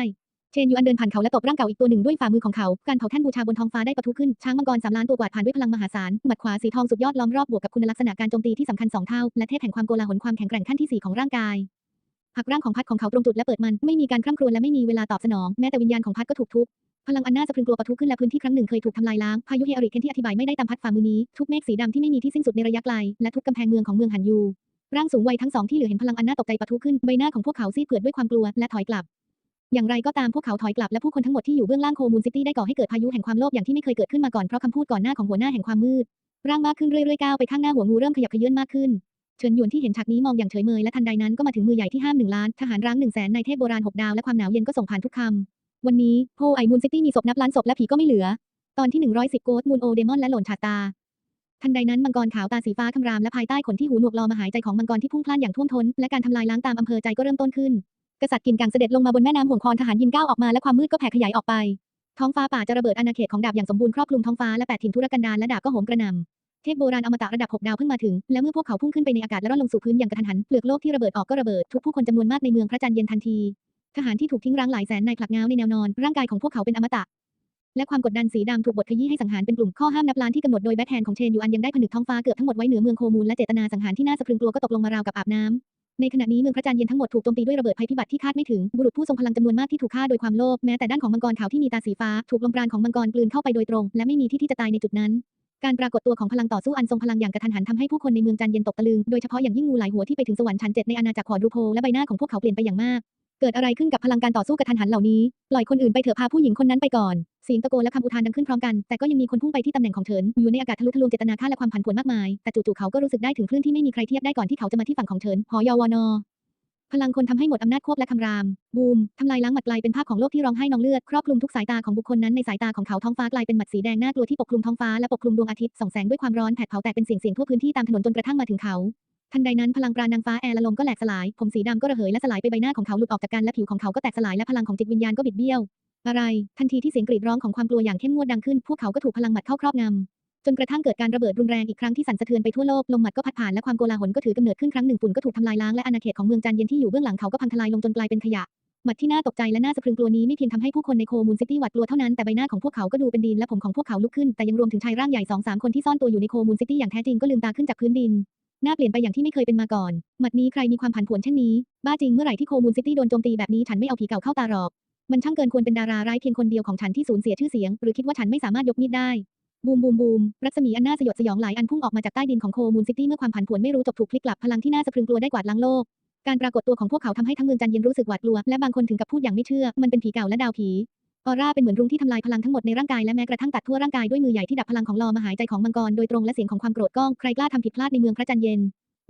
เชนยูอันเดินผ่านเขาและตบร่างเก่าอีกตัวหนึ่งด้วยฝ่ามือของเขา การเผาแท่นบูชาบนท้องฟ้าได้ปะทุขึ้น ช้างมังกรสามล้านตัวกวาดผ่านด้วยพลังมหาศาล หมัดขวาสีทองสุดยอดล้อมรอบบวกกับคุณลักษณะการโจมตีที่สำคัญสองเท่า และเทพแห่งความโกลาหลความแข็งแกร่งขั้นที่สี่ของร่างกายหักร่างของพัดของเขาตรงจุดและเปิดมัน ไม่มีการคร่ำครวญและไม่มีเวลาตอบสนองแม้แต่วิญญาณของพัดก็ถูกทุบพลังอันน่าสะพรึงกลัวปะทุขึ้นและพื้นที่ครั้งหนึ่งเคยถูกทำลายล้างพายุเฮอริเคนที่อธิบายไม่ได้ตามพัดฝ่ามือนี้ทุกเมฆสีดำที่ไม่มีที่สิ้นสุดในระยะไกลและทุกกำแพงเมืองของเมืองหันยูร่างสูงวัยทั้งสองที่เหลือเห็นพลังอันน่าตกใจปะทุขึ้นใบหน้าของพวกเขาซีดเผือดด้วยความกลัวและถอยกลับ อย่างไรก็ตามพวกเขาถอยกลับและผู้คนทั้งหมดที่อยู่เบื้องล่างโคมูนซิตี้ได้ก่อให้เกิดพายุแห่งความโลภอย่างที่ไม่เคยเกิดขึ้นมาก่อนเพราะคำพูดก่อนหน้าของหัวหน้าแห่งความมืดร่างมากขึ้นเรื่อยๆก้าวไปข้างหน้าหัวงูเริ่มขยับเขยื้อนมากขึ้นเฉินหยวนที่เห็นฉากนี้มองอย่างเฉยเมยและทันใดนั้นก็มาถึงมือใหญ่ที่ห้ามหนึ่งล้านทหารร้างหนึ่งแสนในเทพโบราณหกดาวและความหนาวเย็นก็ส่งผ่านทุกคำวันนี้โฮไอมูนซิตี้มีศพนับล้านศพและผีก็ไม่เหลือ ตอนที่ 110 โกดมูนโอเดมอนและหล่นชาตา ทันใดนั้นมังกรขาวตาสีฟ้าคำรามและภายใต้ขนที่หูหนวกลอมาหายใจของมังกรที่พุ่งพล่านอย่างท่วมท้นและการทำลายล้างตามอำเภอใจก็เริ่มต้นขึ้น กษัตริย์กินกังเสด็จลงมาบนแม่น้ำห่วงคอนทหารยินก้าวออกมาและความมืดก็แผ่ขยายออกไป ท้องฟ้าป่าจะระเบิดอาณาเขตของดาบอย่างสมบูรณ์ครอบคลุมท้องฟ้าและแปดถิ่นทุรกันดารและดาบก็โหมกระหน่ำเทพโบราณอมตะระดับหกดาวเพิ่งมาถึง และเมื่อพวกเขาพุ่งขึ้นไปในอากาศและร่อนลงสู่พื้นอย่างกระทันหันเปลือกโลกที่ระเบิดออกก็ระเบิดทุกผู้คนจำนวนมากในเมืองพระจันทร์เย็นทันทีทหารที่ถูกทิ้งร้างหลายแสนนายผลักงาในแนวนอนร่างกายของพวกเขาเป็นอมตะและความกดดันสีดำถูกบทขยี้ให้สังหารเป็นกลุ่มข้อห้ามนับล้านที่กำหนดโดยแบทแฮนของเชนยูอันยังได้ผนึกท้องฟ้าเกือบทั้งหมดไว้เหนือเมืองโคมูลและเจตนาสังหารที่น่าสะพรึงกลัวก็ตกลงมาราวกับอาบน้ ในขณะนี้เมืองพระจันทร์เย็นทั้งหมดถูกโจมตีด้วยระเบิดภัยพิบัติที่คาดไม่ถึง บุรุษผู้ทรงพลังจำนวนมากที่ถูกฆ่าโดยความโลภแม้แต่ด้านของมังกรขาวที่มีตาสีฟ้าถูกลมปราณของมังกรกลืนเข้าไปโดยตรง และไม่มีที่ที่จะตายในจุดนั้นการปรากฏตัวของพลังต่อสู้อันทรงพลังอย่างกระทันหันทำให้ผู้คนในเมืองจันทร์เย็นตกตะลึง โดยเฉพาะอย่างยิ่งงูหลายหัวที่ไปถึงสวรรค์ชั้นเจ็ดในอาณาจักรขอดรูโพและใบหน้าของพวกเขาเปลี่ยนไปอย่างมาก เกิดอะไรขึ้นกับพลังการต่อสู้กระทันหันเหล่านี้ ปล่อยคนอื่นไปเถอะพาผู้หญิงคนนั้นไปก่อนเสียงตะโกนและคำอุทานดังขึ้นพร้อมกัน แต่ก็ยังมีคนพุ่งไปที่ตำแหน่งของเฉิน อยู่ในอากาศทะลุทะลวงเจตนาฆ่าและความผันผวนมากมาย แต่จู่ๆเขาก็รู้สึกได้ถึงคลื่นที่ไม่มีใครเทียบได้ก่อนที่เขาจะมาที่ฝั่งของเฉิน หอยวนอพลังคนทำให้หมดอำนาจควบและคำราม บูม ทำลายล้างหมัดกลายเป็นภาพของโลกที่ร้องไห้นองเลือด ครอบคลุมทุกสายตาของบุคคลนั้นในสายตาของเขาท้องฟ้ากลายเป็นหมัดสีแดงน่ากลัวที่ปกคลุมท้องฟ้าและปกคลุมดวงอาทิตย์ส่องแสงด้วยความร้อนแผดเผาแตกเป็นเสียงเสียงทั่วพื้นที่ตามถนนจนกระทั่งมาถึงเขา ทันใดนั้นพลังปราณนางฟ้าแอร์ละลมก็แหลกสลาย ผมสีดำก็ระเหยและสลายไปใบหน้าของเขาหลุดออกจากกันและผิวของเขาก็แตกสลายและพลังของจิตวิญญาณก็บิดเบี้ยว อะไร ทันทีที่เสียงกรีดร้องของความกลัวอย่างเข้มงวดดังขึ้น พวกเขาก็ถูกพลังหมัดเข้าครอบงำจนกระทั่งเกิดการระเบิดรุนแรงอีกครั้งที่สั่นสะเทือนไปทั่วโลก ลมหมัดก็พัดผ่านและความโกลาหลก็ถือกำเนิดขึ้นครั้งหนึ่งฝุ่นก็ถูกทำลายล้างและอาณาเขตของเมืองจันเย็นที่อยู่เบื้องหลังเขาก็พังทลายลงจนกลายเป็นขยะหมัดที่น่าตกใจและน่าสะพรึงกลัวนี้ไม่เพียงทำให้ผู้คนในโคมูนซิตี้หวาดกลัวเท่านั้นแต่ใบหน้าของพวกเขาก็ดูเป็นดินและผมของพวกเขาลุกขึ้นแต่ยังรวมถึงชายร่างใหญ่สองสามคนที่ซ่อนตัวอยู่ในโคมูนซิตี้อย่างแท้จริงก็ลืมตาขึ้นจากพื้นดิน หน้าเปลี่ยนไปอย่างที่ไม่เคยเป็นมาก่อน หมัดนี้ใครมีความผันผวนเช่นนี้ บ้าจริงเมื่อไหร่ที่โคมูนซิตี้โดนโจมตีแบบนี้ฉันไม่เอาผีเก่าเข้าตาหรอก มันช่างเกินควรเป็นดาราร้ายเพียงคนเดียวของฉันที่สูญเสียชื่อเสียง หรือคิดว่าฉันไม่สามารถยกมีดได้ บูมบูมบูม รัศมีอันน่าสยดสยองหลายอันพุ่งออกมาจากใต้ดินของโคมูนซิตี้เมื่อความผันผวนไม่รู้จบถูกพลิกกลับพลังที่น่าสะพรึงกลัวได้กวาดล้างโลก การปรากฏตัวของพวกเขาทำให้ทั้งเมืองจันเย็นรู้สึกหวาดกลัว และบางคนถึงกับพูดอย่างไม่เชื่อ มันเป็นผีเก่าและดาวผี ออร่าเป็นเหมือนรุ้งที่ทำลายพลังทั้งหมดในร่างกายและแม้กระทั่งตัดทั่วร่างกายด้วยมือใหญ่ที่ดับพลังของลอมหายใจของมังกรโดยตรงและเสียงของความโกรธก้องใครกล้าทำผิดพลาดในเมืองพระจันทร์เย็น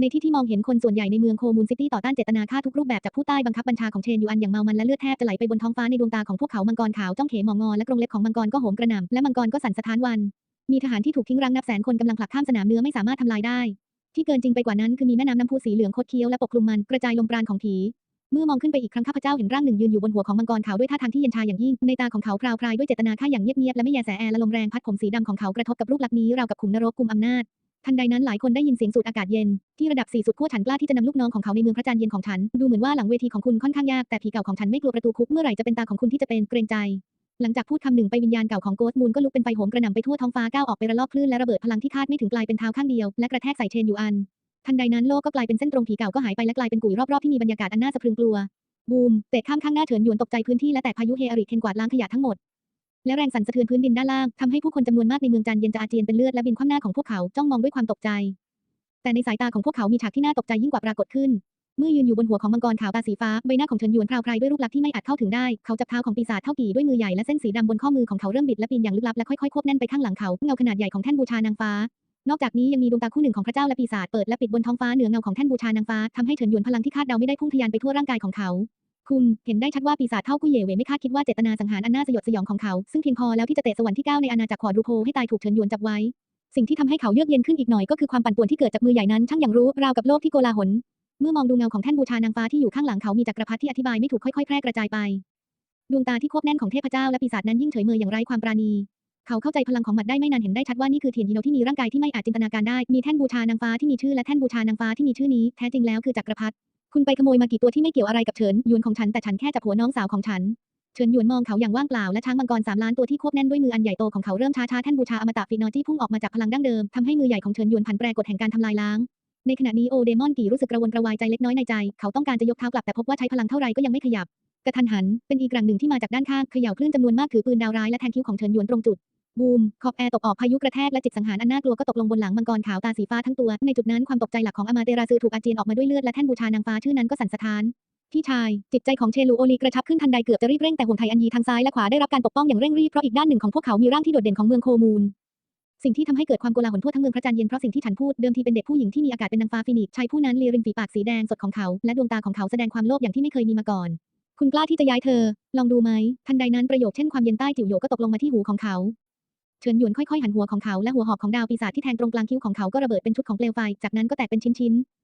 ในที่ที่มองเห็นคนส่วนใหญ่ในเมืองโคมูนซิตี้ต่อต้านเจตนาฆ่าทุกรูปแบบจากผู้ใต้บังคับบัญชาของเชนยูอันอย่างเมามันและเลือดแทบจะไหลไปบนท้องฟ้าในดวงตาของพวกเขา มังกรขาวจ้องเขมองงอและกรงเล็บของมังกรก็โหมกระหน่ำและมังกรก็สั่นสะท้านวัน มีทหารที่ถูกทิ้งรังนับแสนคนกำลังผลักข้ามสนามเนื้อไม่สามารถทำลายได้ ที่เกินจริงไปกว่านั้นคือมีแม่น้ำน้ำพุสีเหลืองคดเคี้ยวและปกคลุมมันกระจายลมปราณของผี เมื่อมองขึ้นไปอีกครั้งข้าพเจ้าเห็นร่างหนึ่งยืนอยู่บนหัวของมังกรขาวด้วยท่าทางที่เย็นชาอย่างยิ่ง ในตาของเขาพราวพรายด้วยเจตนาฆ่าอย่างเงียบๆและไม่แยแสแอและลมแรงพัดผมสีดำของเขากระทบกับรูปลักษณ์นี้ราวกับขุมนรกกุมอำนาจทันใดนั้นหลายคนได้ยินเสียงสูดอากาศเย็น ที่ระดับสี่สุดขั้วฉันกล้าที่จะนำลูกน้องของเขาในเมืองพระจันทร์เย็นของฉัน ดูเหมือนว่าหลังเวทีของคุณค่อนข้างยากแต่ผีเก่าของฉันไม่กลัวประตูคุกเมื่อไหร่จะเป็นตาของคุณที่จะเป็นเกรงใจ หลังจากพูดคำหนึ่งไปวิญญาณเก่าของโกสมูนก็ลุกเป็นไฟโหมกระหน่ำไปทั่วท้องฟ้าก้าวออกไประลอกคลื่นและระเบิดพลังที่คาดไม่ถึงกลายเป็นเท้าข้างเดียวและกระแทกใส่เชนยูอัน ทันใดนั้นโลกก็กลายเป็นเส้นตรงผีเก่าก็หายไปและกลายเป็นกุยรอบๆที่มีบรรยากาศอันน่าสะพรึงกลัว บูมเตะข้ามข้างหน้าเฉินหยวนตกใจพื้นที่และแตกพายุเฮอาริเคนกวาดล้างขยะทั้งหมด และแรงสั่นสะเทือนพื้นดินด้านล่างทำให้ผู้คนจำนวนมากในเมืองจันเย็นจะอาเจียนเป็นเลือดและบินคว่ำหน้าของพวกเขาจ้องมองด้วยความตกใจ แต่ในสายตาของพวกเขามีฉากที่น่าตกใจยิ่งกว่าปรากฏขึ้น เมื่อยืนอยู่บนหัวของมังกรขาวตาสีฟ้าใบหน้าของเฉินหยวนพราวพรายด้วยรูปลักษณ์ที่ไม่อาจเข้าถึงได้เขาจับเท้าของปีศาจเท่ากี่ด้วยมือใหญ่และเส้นสีดำบนข้อมือของเขาเริ่มบิดและปีนอย่างลึกลับและค่อยๆควบแน่นไปข้างหลังเขาเงาขนาดใหญ่ของแท่นบูชานางฟ้า นอกจากนี้ยังมีดวงตาคู่หนึ่งของพระเจ้าและปีศาจเปิดและปิดบนท้องฟ้าเหนือเงาของแท่นบูชานางฟ้าทำให้เฉินหยวนพลังที่คาดเดาไม่ได้พุ่งทะยานไปทั่วร่างกายของเขา คุณเห็นได้ชัดว่าปีศาจเท่ากุเย่เวไม่คาดคิดว่าเจตนาสังหารอันน่าสยดสยองของเขา ซึ่งเพียงพอแล้วที่จะเตะสวรรค์ที่เก้าในอาณาจักรขอดรูโพให้ตายถูกเฉินหยวนจับไว้ สิ่งที่ทำให้เขาเยือกเย็นขึ้นอีกหน่อยก็คือความปั่นป่วนที่เกิดจากมือใหญ่นั้นช่างอย่างรู้ราวกับโลกที่โกลาหลเมื่อมองดูเงาของแท่นบูชานางฟ้าที่อยู่ข้างหลังเขามีจักรพรรดิที่อธิบายไม่ถูกค่อยๆแพร่กระจายไป ดวงตาที่ควบแน่นของเทพเจ้าและปีศาจนั้นยิ่งเฉยเมยอย่างไร้ความปราณี เขาเข้าใจพลังของหมัดได้ไม่นานเห็นได้ชัดว่านี่คือเทียนฮิโนที่มีร่างกายที่ไม่อาจจินตนาการได้ มีแท่นบูชานางฟ้าที่มีชื่อและแท่นบูชานางฟ้าที่มีชื่อนี้แท้จริงแล้วคือจักรพรรดิ คุณไปขโมยมากี่ตัวที่ไม่เกี่ยวอะไรกับเฉินหยวนของฉันแต่ฉันแค่จับหัวน้องสาวของฉันเฉินหยวนมองเขาอย่างว่างเปล่าและช้างมังกรสามล้านตัวที่ควบแน่นด้วยมืออันใหญ่โตของเขาเริ่มช้าๆแท่นบูชาอมตะฟินอจี้พุ่งออกมาจากพลังดั้งเดิมทำให้มือใหญ่ของเฉินหยวนผันแปรกฎแห่งการทำลายล้าง ในขณะนี้โอเดมอนกี่รู้สึกกระวนกระวายใจเล็กน้อยในใจ เขาต้องการจะยกเท้ากลับแต่พบว่าใช้พลังเท่าไรก็ยังไม่ขยับกระทันหัน เป็นอีกแรงหนึ่งที่มาจากด้านข้างเขย่าคลื่นจำนวนมากถือปืนดาวร้ายและแทงคิ้วของเฉินหยวนตรงจุด บูม ขอบแอร์ตกออกพายุกระแทกและจิตสังหารอันน่ากลัวก็ตกลงบนหลังมังกรขาวตาสีฟ้าทั้งตัว ในจุดนั้นความตกใจหลักของอามาเตราซือถูกอาเจียนออกมาด้วยเลือดและแท่นบูชานางฟ้าชื่อนั้นก็สั่นสะท้านพี่ชาย จิตใจของเชลูโอลีกระชับขึ้นทันใดเกือบจะรีบเร่งแต่ห่วงไทอันยีทางซ้ายและขวาได้รับการปกป้องอย่างเร่งรีบเพราะอีกด้านหนึ่งของพวกเขามีร่างที่โดดเด่นของเมืองโคมูลสิ่งที่ทำให้เกิดความโกลาหลทั่วทั้งเมืองพระจันทร์เย็นเพราะสิ่งที่ฉันพูดเดิมทีเป็นเด็กผู้หญิงที่มีอากาศเป็นนางฟ้าฟินิกชายผู้นั้นเลียริมฝีปากสีแดงสดของเขา และดวงตาของเขาแสดงความโลภอย่างที่ไม่เคยมีมาก่อน คุณกล้าที่จะย้ายเธอ ลองดูไหมทันใดนั้นประโยคเช่นความเย็นใต้จิ๋วโยก็ตกลงมาที่หูของเขา เฉินหยวนค่อยๆหันหัวของเขาและหัวหอกของดาวปีศาจที่แทงตรงกลางคิ้วของเขาก็ระเบิดเป็นชุดของเปลวไฟ จากนั้นก็แตกเป็นชิ้นๆ